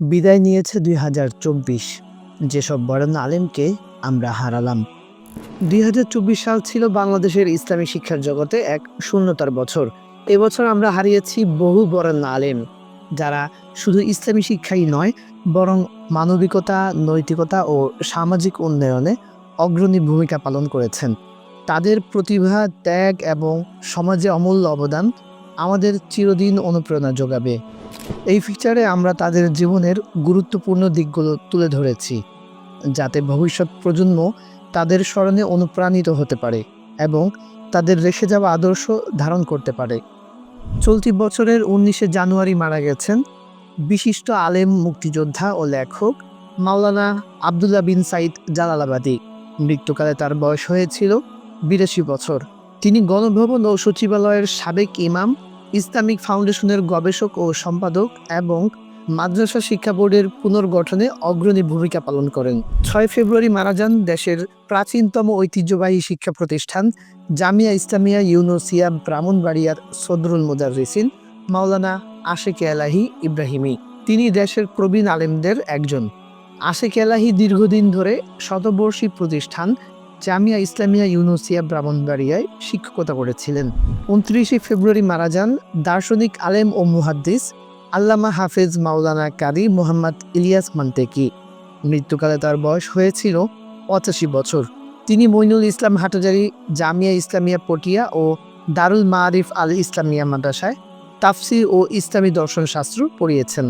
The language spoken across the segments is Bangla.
বিদায় নিয়েছে দুই হাজার চব্বিশ। যেসব বরেণ্য আলেমকে আমরা হারালাম। দুই হাজার চব্বিশ সাল ছিল বাংলাদেশের ইসলামী শিক্ষার জগতে এক শূন্যতার বছর। এবছর আমরা হারিয়েছি বহু বরেণ্য আলেম, যারা শুধু ইসলামী শিক্ষাই নয়, বরং মানবিকতা, নৈতিকতা ও সামাজিক উন্নয়নে অগ্রণী ভূমিকা পালন করেছেন। তাদের প্রতিভা, ত্যাগ এবং সমাজে অমূল্য অবদান আমাদের চিরদিন অনুপ্রেরণা যোগাবে। এই ফিচারে আমরা তাদের জীবনের গুরুত্বপূর্ণ দিকগুলো তুলে ধরেছি, যাতে ভবিষ্যৎ প্রজন্ম তাদের স্মরণে অনুপ্রাণিত হতে পারে এবং তাদের রেখে যাওয়া আদর্শ ধারণ করতে পারে। চলতি বছরের উনিশে জানুয়ারি মারা গেছেন বিশিষ্ট আলেম মুক্তিযোদ্ধা ও লেখক মাওলানা আবদুল্লাহ বিন সাইদ জালালাবাদী। মৃত্যুকালে তার বয়স হয়েছিল বিরাশি বছর। তিনি গণভবন ও সচিবালয়ের সাবেক ইমাম ইসলামিক ফাউন্ডেশনের গবেষক ও সম্পাদক এবং মাদ্রাসা শিক্ষা বোর্ডের পুনর্গঠনে অগ্রণী ভূমিকা পালন করেন। ছয় ফেব্রুয়ারি মারা যান দেশের প্রাচীনতম ঐতিহ্যবাহী শিক্ষা প্রতিষ্ঠান জামিয়া ইসলামিয়া ইউনুসিয়া ব্রাহ্মণবাড়িয়ার সদরুল মুদাররিসিন, মাওলানা আশেক এলাহি ইব্রাহিমি। তিনি দেশের প্রবীণ আলেমদের একজন। আশেক এলাহি দীর্ঘদিন ধরে শতবর্ষী প্রতিষ্ঠান জামিয়া ইসলামিয়া ইউনুসিয়া ব্রাহ্মণবাড়িয়ায় শিক্ষকতা করেছিলেন। উনত্রিশে ফেব্রুয়ারি মারা যান দার্শনিক আলেম ও মুহাদ্দিস আল্লামা হাফেজ মাওলানা কারি মোহাম্মদ ইলিয়াস মান্তেকি। মৃত্যুকালে তার বয়স হয়েছিল পঁচাশি বছর। তিনি মইনুল ইসলাম হাটাজারি, জামিয়া ইসলামিয়া পটিয়া ও দারুল মারিফ আল ইসলামিয়া মাদ্রাসায় তাফসির ও ইসলামী দর্শন শাস্ত্র পড়িয়েছেন।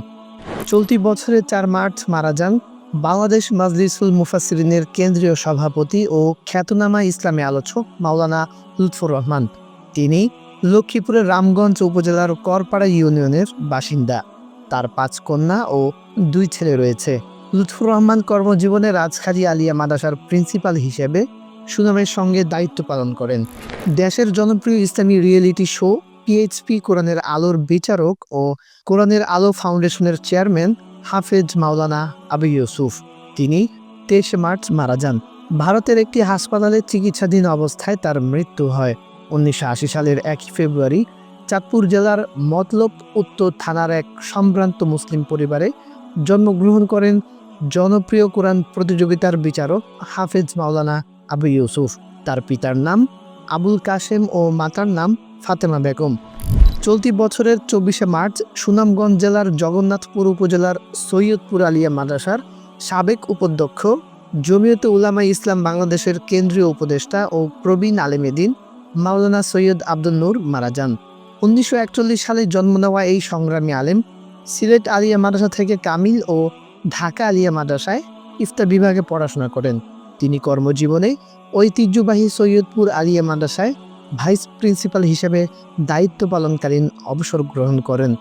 চলতি বছরের চার মার্চ মারা যান বাংলাদেশ মাজলিসুল মুফাসিরিনের কেন্দ্রীয় সভাপতি ও খ্যাতনামা ইসলামী আলোচক মাওলানা লুৎফুর রহমান। তিনি লক্ষ্মীপুরের রামগঞ্জ উপজেলার করপাড়া ইউনিয়নের বাসিন্দা। তার পাঁচ কন্যা ও দুই ছেলে রয়েছে। লুৎফুর রহমান কর্মজীবনে রাজখালী আলিয়া মাদাসার প্রিন্সিপাল হিসেবে সুনামের সঙ্গে দায়িত্ব পালন করেন। দেশের জনপ্রিয় ইসলামী রিয়েলিটি শো, পিএইচপি কোরআনের আলোর বিচারক ও কোরআনের আলো ফাউন্ডেশনের চেয়ারম্যান হাফেজ মাওলানা আবু ইউসুফ। তিনি তেইশে মার্চ মারা যান। ভারতের একটি হাসপাতালে চিকিৎসাধীন অবস্থায় তার মৃত্যু হয়। উনিশশো আশি সালের একই ফেব্রুয়ারি চাঁদপুর জেলার মতলব উত্তর থানার এক সম্ভ্রান্ত মুসলিম পরিবারে জন্মগ্রহণ করেন জনপ্রিয় কোরআন প্রতিযোগিতার বিচারক হাফেজ মাওলানা আবু ইউসুফ। তার পিতার নাম আবুল কাশেম ও মাতার নাম ফাতেমা বেগম। চলতি বছরের চব্বিশে মার্চ সুনামগঞ্জ জেলার জগন্নাথপুর উপজেলার সৈয়দপুর আলিয়া মাদ্রাসার সাবেক উপাধ্যক্ষ, জমিয়তে উলামা ইসলাম বাংলাদেশের কেন্দ্রীয় উপদেষ্টা ও প্রবীণ আলেমেদিন মাওলানা সৈয়দ আব্দুল নূর মারা যান। উনিশশো একচল্লিশ সালে জন্ম নেওয়া এই সংগ্রামী আলেম সিলেট আলিয়া মাদ্রাসা থেকে কামিল ও ঢাকা আলিয়া মাদ্রাসায় ইফতার বিভাগে পড়াশোনা করেন। তিনি কর্মজীবনে ঐতিহ্যবাহী সৈয়দপুর আলিয়া মাদ্রাসায় ভাইস প্রিন্সিপাল হিসেবে দায়িত্ব পালনকালীন অবসর গ্রহণ করেন।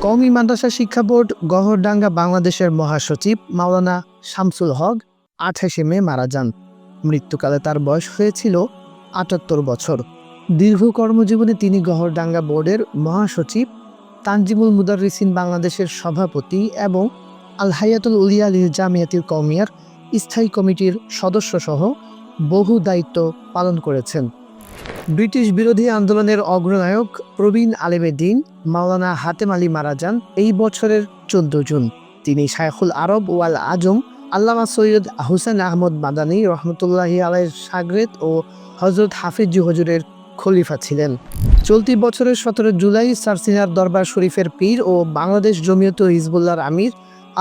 কওমি মাদ্রাসা শিক্ষা বোর্ড গহরডাঙ্গা বাংলাদেশের মহাসচিব মাওলানা শামসুল হক আঠাশে মে মারা যান। মৃত্যুকালে তার বয়স হয়েছিল আটাত্তর বছর। দীর্ঘ কর্মজীবনে তিনি গহরডাঙ্গা বোর্ডের মহাসচিব, তানজিমুল মুদাররিসিন বাংলাদেশের সভাপতি এবং আল হায়াতুল উলিয়া লিল জামিয়াতিল কৌমিয়ার স্থায়ী কমিটির সদস্যসহ বহু দায়িত্ব পালন করেছেন। ব্রিটিশ বিরোধী আন্দোলনের অগ্রনায়ক প্রবীণ আলেমে দিন মাওলানা হাতেম আলী মারা যান এই বছরের চোদ্দ জুন। তিনি শায়খুল আরব ওয়াল আজম, আল্লামা সৈয়দ হুসেন আহমদ মাদানী রহমতুল্লাহি আলাইয়ের সাগরেদ ও হজরত হাফিজ হজুরের খলিফা ছিলেন। চলতি বছরের সতেরো জুলাই সারসিনার দরবার শরীফের পীর ও বাংলাদেশ জমিয়ত হিজবুল্লাহর আমির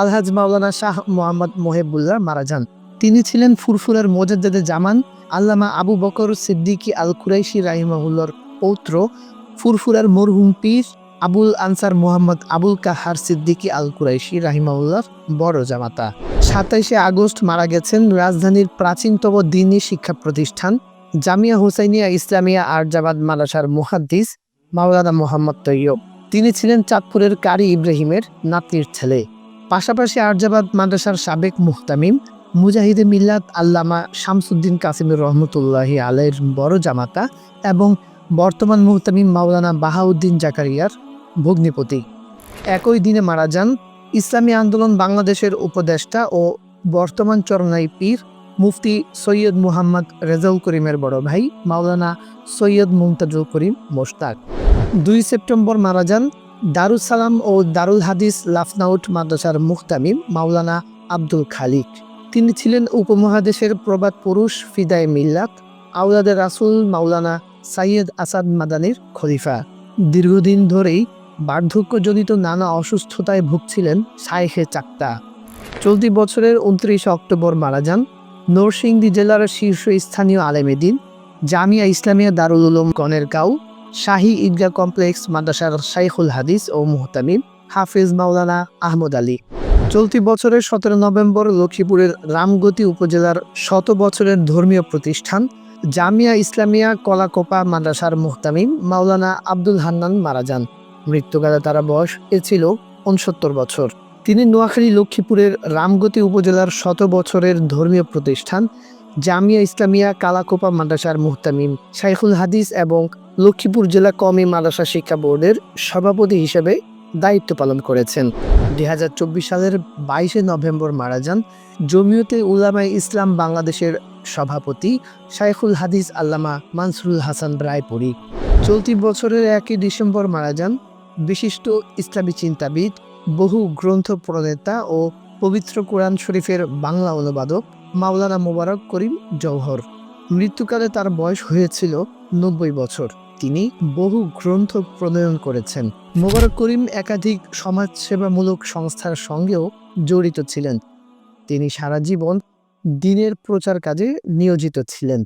আলহাজ মাওলানা শাহ মোহাম্মদ মোহেবুল্লাহ মারা যান। তিনি ছিলেন ফুরফুরার মোজাদ্দেদে জামান আল্লামা আবু বকর সিদ্দিকী আল কুরাইশি রাহিমাহুল্লার পৌত্র, ফুরফুরার মরহুম পীর আবুল আনসার মোহাম্মদ আবুল কাহার সিদ্দিকী আল কুরাইশি রাহিমাউল্লার বড় জামাতা। সাতাইশে আগস্ট মারা গেছেন রাজধানীর প্রাচীনতম দিনী শিক্ষা প্রতিষ্ঠান জামিয়া হুসাইনিয়া ইসলামিয়া আরজাবাদ মাদ্রাসার মুহাদ্দিস মাওলানা মোহাম্মদ তৈয়ব। তিনি ছিলেন চাঁদপুরের কারি ইব্রাহিমের নাতির ছেলে। পাশাপাশি আরজাবাদ মাদ্রাসার সাবেক মুহতামিম মুজাহিদে মিল্লাত আল্লামা শামসুদ্দিন কাসিমুর রহমতুল্লাহি আলের বড় জামাতা এবং বর্তমান মুহতামিম মাওলানা বাহাউদ্দিন জাকারিয়ার ভগ্নিপতি। একই দিনে মারা যান ইসলামী আন্দোলন বাংলাদেশের উপদেষ্টা ও বর্তমান চরণাই পীর মুফতি সৈয়দ মুহাম্মদ রেজাউল করিমের বড় ভাই মাওলানা সৈয়দ মুমতাজুল করিম মোশতাক। দুই সেপ্টেম্বর মারা যান দারুস সালাম ও দারুল হাদিস লাফনাউট মাদ্রাসার মুহতামিম মাওলানা আব্দুল খালিক। তিনি ছিলেন উপমহাদেশের প্রবাদ পুরুষ ফিদায় মিল্লাত আউলাদের রাসুল মাওলানা সাইয়দ আসাদ মাদানির খলিফা। দীর্ঘদিন ধরেই বার্ধক্যজনিত নানা অসুস্থতায় ভুগছিলেন শায়েখে চাক্তা। চলতি বছরের উনত্রিশ অক্টোবর মারা যান নরসিংদী জেলার শীর্ষ শীর্ষস্থানীয় আলেমেদিন জামিয়া ইসলামিয়া দারুল উলুম কনেরগাঁও শাহী ঈদগাহ কমপ্লেক্স মাদ্রাসার শাইখুল হাদিস ও মুহতামিম হাফিজ মাওলানা আহমদ আলী। চলতি বছরের সতেরো নভেম্বর লক্ষ্মীপুরের রামগতি উপজেলার শত বছরের ধর্মীয় প্রতিষ্ঠান জামিয়া ইসলামিয়া কলাকোপা মাদ্রাসার মুহতামিম মাওলানা আব্দুল হান্নান মারা যান। মৃত্যুকালে তারা বয়স এ ছিল উনসত্তর বছর। তিনি নোয়াখালী লক্ষ্মীপুরের রামগতি উপজেলার শত বছরের ধর্মীয় প্রতিষ্ঠান জামিয়া ইসলামিয়া কালাকোপা মাদ্রাসার মুহতামিম শাইখুল হাদিস এবং লক্ষ্মীপুর জেলা কমি মাদ্রাসা শিক্ষা বোর্ডের সভাপতি হিসেবে দায়িত্ব পালন করেছেন। দুই হাজার চব্বিশ সালের বাইশে নভেম্বর মারা যান জমিয়তে উলামায় ইসলাম বাংলাদেশের সভাপতি শাইখুল হাদিস আল্লামা মানসুরুল হাসান রায়পুরী। চলতি বছরের একই ডিসেম্বর মারা যান বিশিষ্ট ইসলামী চিন্তাবিদ, বহু গ্রন্থ প্রণেতা ও পবিত্র কোরআন শরীফের বাংলা অনুবাদক মাওলানা মোবারক করিম জৌহর মৃত্যুকালে তার বয়স হয়েছিল নব্বই বছর। তিনি বহু গ্রন্থ প্রণয়ন করেছেন। মোবারক করিম একাধিক সমাজসেবামূলক সংস্থার সঙ্গেও জড়িত ছিলেন। তিনি সারা জীবন দিনের প্রচার কাজে নিয়োজিত ছিলেন।